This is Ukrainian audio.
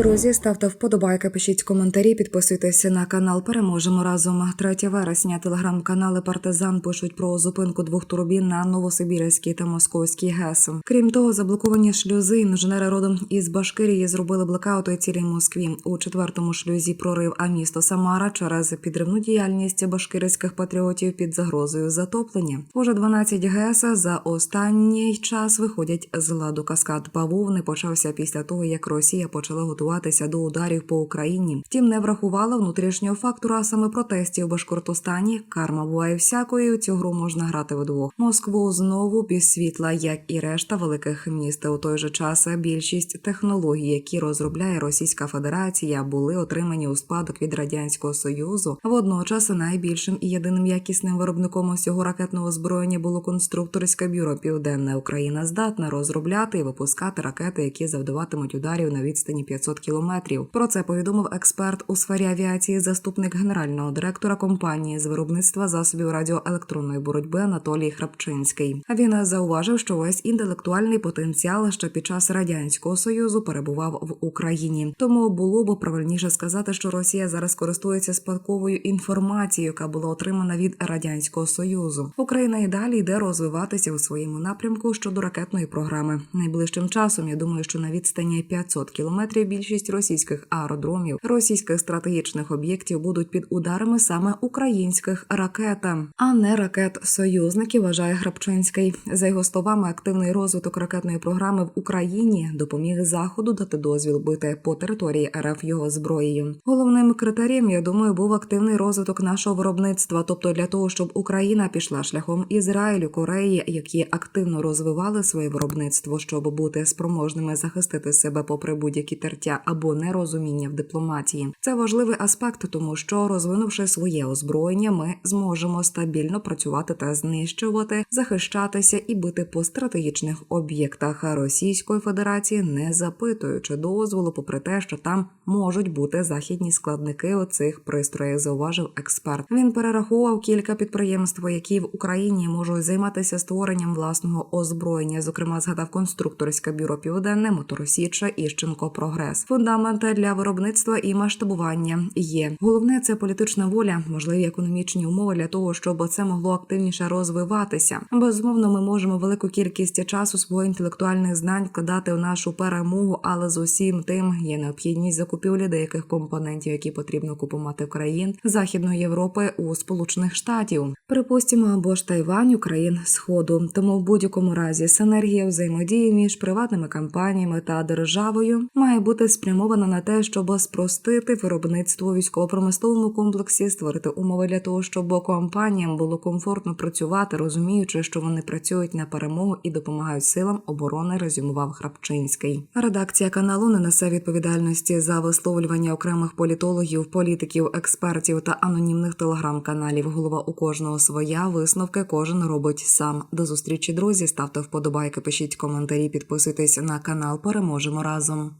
Друзі, ставте вподобайки, пишіть коментарі, підписуйтеся на канал. Переможемо разом. 3 вересня телеграм-канали Партизан пишуть про зупинку двох турбін на Новосибірській та Московській ГЕС. Крім того, заблоковані шлюзи інженери родом із Башкирії зробили блекаути цілій Москві. У четвертому шлюзі прорив, а місто Самара через підривну діяльність башкирських патріотів під загрозою затоплення. Уже 12 ГЕС за останній час виходять з ладу. Каскад бавовни почався після того, як Росія почала готуватися до ударів по Україні. Втім, не врахувала внутрішнього фактора, саме протестів в Башкортостані. Карма буває всякою. Цю гру можна грати вдвох. Москву знову без світла, як і решта великих міст. У той же час більшість технологій, які розробляє Російська Федерація, були отримані у спадок від радянського союзу. Водночас найбільшим і єдиним якісним виробником усього ракетного озброєння було конструкторське бюро Південна Україна здатна розробляти і випускати ракети, які завдаватимуть ударів на відстані 500 кілометрів. Про це повідомив експерт у сфері авіації, заступник генерального директора компанії з виробництва засобів радіоелектронної боротьби Анатолій Храпчинський. А він зауважив, що весь інтелектуальний потенціал ще під час радянського союзу перебував в Україні. Тому було б правильніше сказати, що Росія зараз користується спадковою інформацією, яка була отримана від радянського союзу. Україна і далі йде розвиватися у своєму напрямку щодо ракетної програми. Найближчим часом я думаю, що на відстані 500 кілометрів більшість російських аеродромів, російських стратегічних об'єктів будуть під ударами саме українських ракет, а не ракет союзників. Вважає Грабчинський. За його словами, активний розвиток ракетної програми в Україні допоміг заходу дати дозвіл бити по території РФ його зброєю. Головним критерієм, я думаю, був активний розвиток нашого виробництва, тобто для того, щоб Україна пішла шляхом Ізраїлю, Кореї, які активно розвивали своє виробництво, щоб бути спроможними захистити себе попри будь-які тертя або нерозуміння в дипломатії. Це важливий аспект, тому що розвинувши своє озброєння, ми зможемо стабільно працювати та знищувати, захищатися і бити по стратегічних об'єктах Російської Федерації, не запитуючи дозволу, попри те, що там можуть бути західні складники оцих пристроїв, зауважив експерт. Він перерахував кілька підприємств, які в Україні можуть займатися створенням власного озброєння. Зокрема, згадав конструкторське бюро Південне, Моторосіча, Іщенко, Прогрес. Фундамент для виробництва і масштабування є. Головне це політична воля, можливі економічні умови для того, щоб це могло активніше розвиватися. Безумовно, ми можемо велику кількість часу свого інтелектуальних знань вкладати у нашу перемогу, але з усім тим є необхідність закупівлі деяких компонентів, які потрібно купувати в країн Західної Європи у Сполучених Штатів. Припустимо, або ж Тайвань, Україн Сходу. Тому в будь-якому разі синергія взаємодії між приватними компаніями та державою має бути спрямована на те, щоб спростити виробництво військово-промисловому комплексі, створити умови для того, щоб компаніям було комфортно працювати, розуміючи, що вони працюють на перемогу і допомагають силам оборони. Резюмував Храпчинський. Редакція каналу не несе відповідальності за висловлювання окремих політологів, політиків, експертів та анонімних телеграм-каналів. Голова у кожного своя висновки кожен робить сам. До зустрічі, друзі. Ставте вподобайки, пишіть коментарі, підписуйтесь на канал. Переможемо разом.